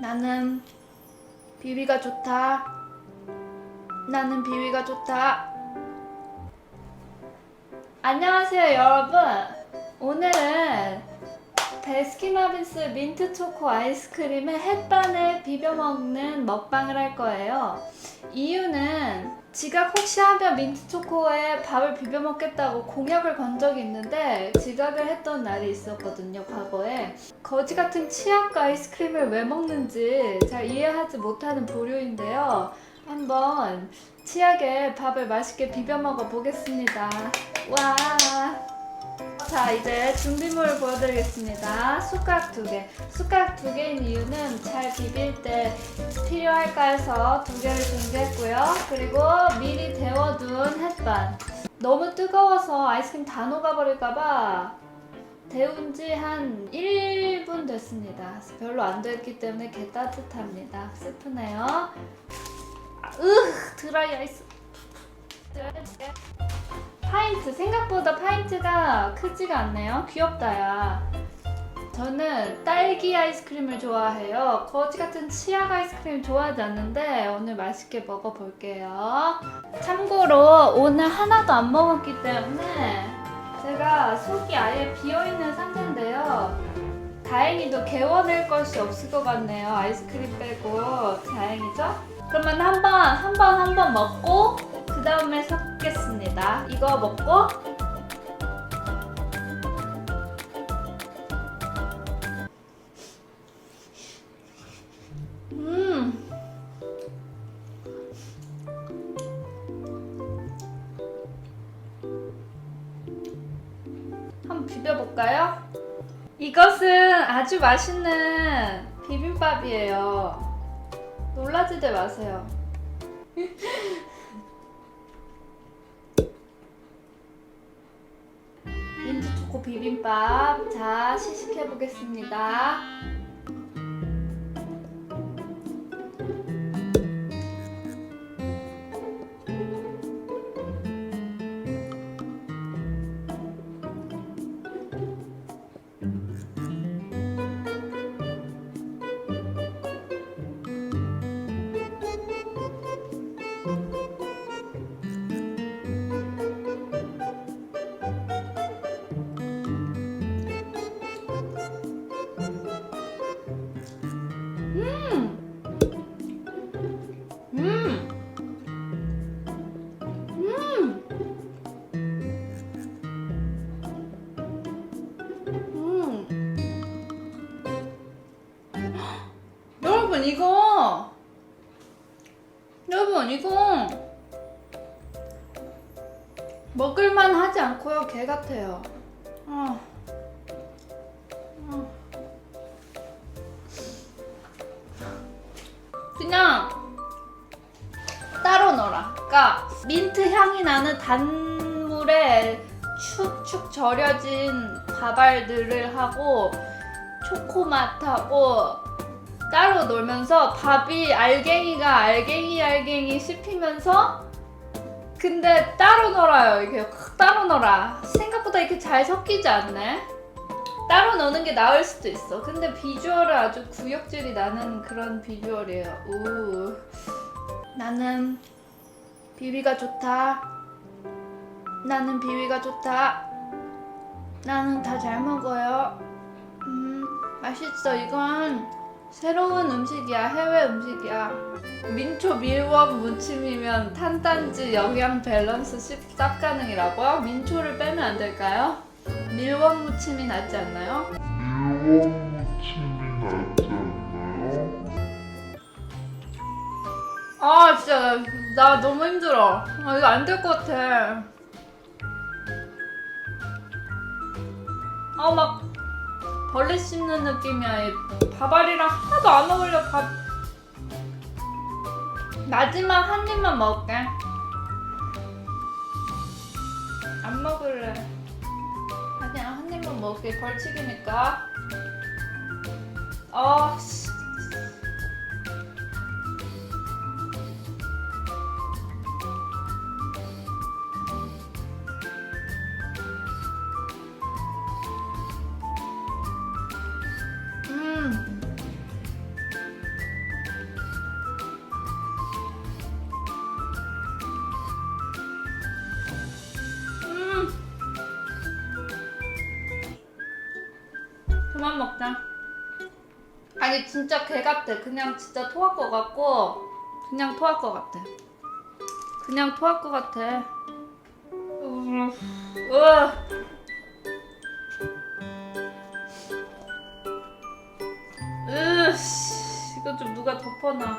나는 비위가 좋다. 나는 비위가 좋다. 안녕하세요, 여러분. 오늘은 베스킨라빈스 민트 초코 아이스크림을 햇반에 비벼 먹는 먹방을 할 거예요. 이유는 지각 혹시 하면 민트 초코에 밥을 비벼 먹겠다고 공약을 건 적이 있는데 지각을 했던 날이 있었거든요, 과거에. 거지 같은 치약 아이스크림을 왜 먹는지 잘 이해하지 못하는 부류인데요. 한번 치약에 밥을 맛있게 비벼 먹어 보겠습니다. 와. 자, 이제 준비물을 보여드리겠습니다. 숟가락 두 개. 숟가락 두 개인 이유는 잘 비빌 때 필요할까 해서 두 개를 준비했고요. 그리고 미리 데워둔 햇반. 너무 뜨거워서 아이스크림 다 녹아버릴까봐 데운 지 한 1분 됐습니다. 별로 안 됐기 때문에 개 따뜻합니다. 슬프네요. 아, 으 드라이 아이스. 파인트 생각보다 파인트가 크지가 않네요. 귀엽다 야. 저는 딸기 아이스크림을 좋아해요. 거지 같은 치약 아이스크림 좋아하지 않는데 오늘 맛있게 먹어볼게요. 참고로 오늘 하나도 안 먹었기 때문에 제가 속이 아예 비어있는 상태인데요. 다행히도 개워낼 것이 없을 것 같네요. 아이스크림 빼고 다행이죠? 그러면 한번 한번 한번 먹고 그 다음에 섞겠습니다. 이거 먹고 음. 한번 비벼볼까요? 이것은 아주 맛있는 비빔밥이에요. 놀라지들 마세요. 초코 비빔밥. 자, 시식해 보겠습니다. 이거 여러분 이거 먹을만 하지 않고요 개 같아요 어. 어. 그냥 따로 넣어라. 그러니까 민트 향이 나는 단물에 축축 절여진 밥알들을 하고 초코 맛하고 따로 놀면서 밥이 알갱이가 알갱이 알갱이 씹히면서 근데 따로 놀아요. 이게 확 따로 놀아. 생각보다 이렇게 잘 섞이지 않네. 따로 넣는 게 나을 수도 있어. 근데 비주얼은 아주 구역질이 나는 그런 비주얼이에요. 우. 나는 비위가 좋다. 나는 비위가 좋다. 나는 다 잘 먹어요. 음, 맛있어. 이건 새로운 음식이야. 해외 음식이야. 민초 밀웜 무침이면 탄단지 영양 밸런스 10쌉 가능이라고요? 민초를 빼면 안 될까요? 밀웜 무침이 낫지 않나요? 일원 무침이 낫지 않나요? 아 진짜 나, 나 너무 힘들어 아 이거 안 될 것 같아 아막 벌레 씹는 느낌이야 이 밥알이랑 하나도 안 어울려. 밥. 마지막 한 입만 먹을게. 안 먹을래. 그냥 한 입만 먹을게. 벌칙이니까. 아 씨. 그만 먹자. 아니 진짜 개 같아. 그냥 진짜 토할 것 같고 그냥 토할 것 같아. 그냥 토할 것 같아. 음, 으. 으, 씨, 이거 좀 누가 덮어놔.